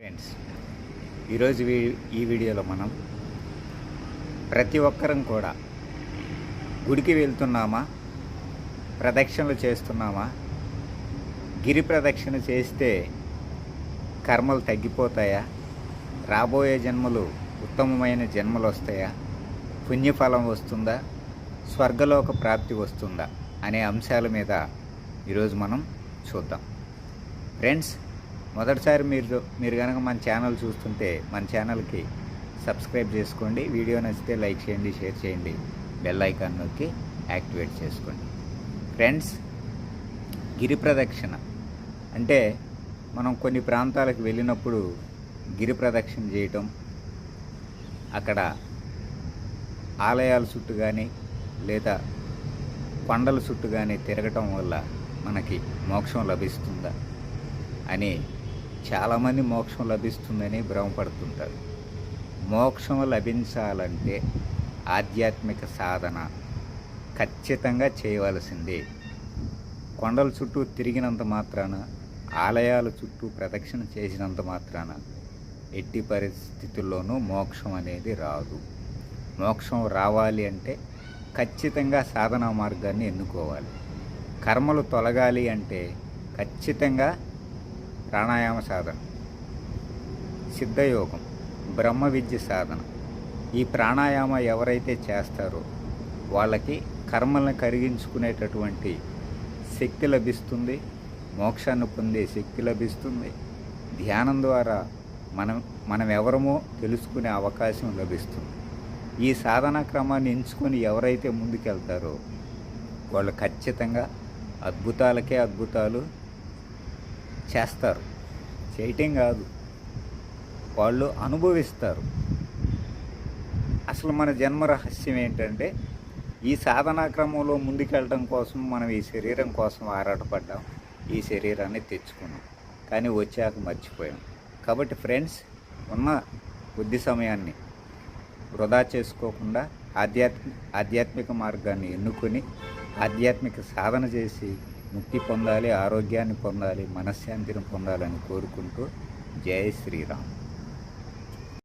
Friends ఈరోజు ఈ వీడియోలో మనం ప్రతి ఒక్కరం కూడా గుడికి వెళ్తున్నామా? ప్రదక్షిణలు చేస్తున్నామా? గిరి ప్రదక్షిణ చేస్తే కర్మలు తగ్గిపోతాయా? రాబోయే జన్మలు ఉత్తమమైన జన్మలు వస్తాయా? పుణ్యఫలం వస్తుందా? స్వర్గలోక ప్రాప్తి వస్తుందా? అనే అంశాల మీద ఈరోజు మనం చూద్దాం. ఫ్రెండ్స్ మొదటిసారి మీరు మీరు కనుక మన ఛానల్ చూస్తుంటే మన ఛానల్కి సబ్స్క్రైబ్ చేసుకోండి. వీడియో నచ్చితే లైక్ చేయండి షేర్ చేయండి. బెల్ ఐకాన్ నొక్కి యాక్టివేట్ చేసుకోండి. ఫ్రెండ్స్ గిరి ప్రదక్షిణ. అంటే మనం కొన్ని ప్రాంతాలకు వెళ్ళినప్పుడు గిరి ప్రదక్షిణ చేయటం అక్కడ ఆలయాల చుట్టూ కానీ లేదా కొండల చుట్టూ కానీ తిరగటం వల్ల మనకి మోక్షం లభిస్తుందా అని చాలామంది మోక్షం లభిస్తుందని భ్రమపడుతుంటారు. మోక్షం లభించాలంటే ఆధ్యాత్మిక సాధన ఖచ్చితంగా చేయవలసిందే. కొండల చుట్టూ తిరిగినంత మాత్రాన ఆలయాల చుట్టూ ప్రదక్షిణ చేసినంత మాత్రాన ఎట్టి పరిస్థితుల్లోనూ మోక్షం అనేది రాదు. మోక్షం రావాలి అంటే ఖచ్చితంగా సాధనా మార్గాన్ని ఎన్నుకోవాలి. కర్మలు తొలగాలి అంటే ఖచ్చితంగా ప్రాణాయామ సాధన సిద్ధయోగం బ్రహ్మ విద్య సాధన. ఈ ప్రాణాయామ ఎవరైతే చేస్తారో వాళ్ళకి కర్మల్ని కరిగించుకునేటటువంటి శక్తి లభిస్తుంది మోక్షాన్ని పొందే శక్తి లభిస్తుంది. ధ్యానం ద్వారా మనం మనం ఎవరమో తెలుసుకునే అవకాశం లభిస్తుంది. ఈ సాధనా క్రమాన్ని ఎంచుకొని ఎవరైతే ముందుకెళ్తారో వాళ్ళు ఖచ్చితంగా అద్భుతాలకే అద్భుతాలు చేస్తారు. చేయటం కాదు. వాళ్ళు అనుభవిస్తారు. అసలు మన జన్మ రహస్యం ఏంటంటే ఈ సాధనా క్రమంలో ముందుకెళ్ళడం కోసం మనం ఈ శరీరం కోసం ఆరాటపడ్డాం. ఈ శరీరాన్ని తెచ్చుకున్నాం. కానీ వచ్చాక మర్చిపోయాం. కాబట్టి ఫ్రెండ్స్ ఉన్న కొద్ది సమయాన్ని వృధా చేసుకోకుండా ఆధ్యాత్మిక ఆధ్యాత్మిక మార్గాన్ని ఎన్నుకొని ఆధ్యాత్మిక సాధన చేసి ముక్తి పొందాలి ఆరోగ్యాన్ని పొందాలి మనశ్శాంతిని పొందాలని కోరుకుంటూ జై శ్రీరామ్.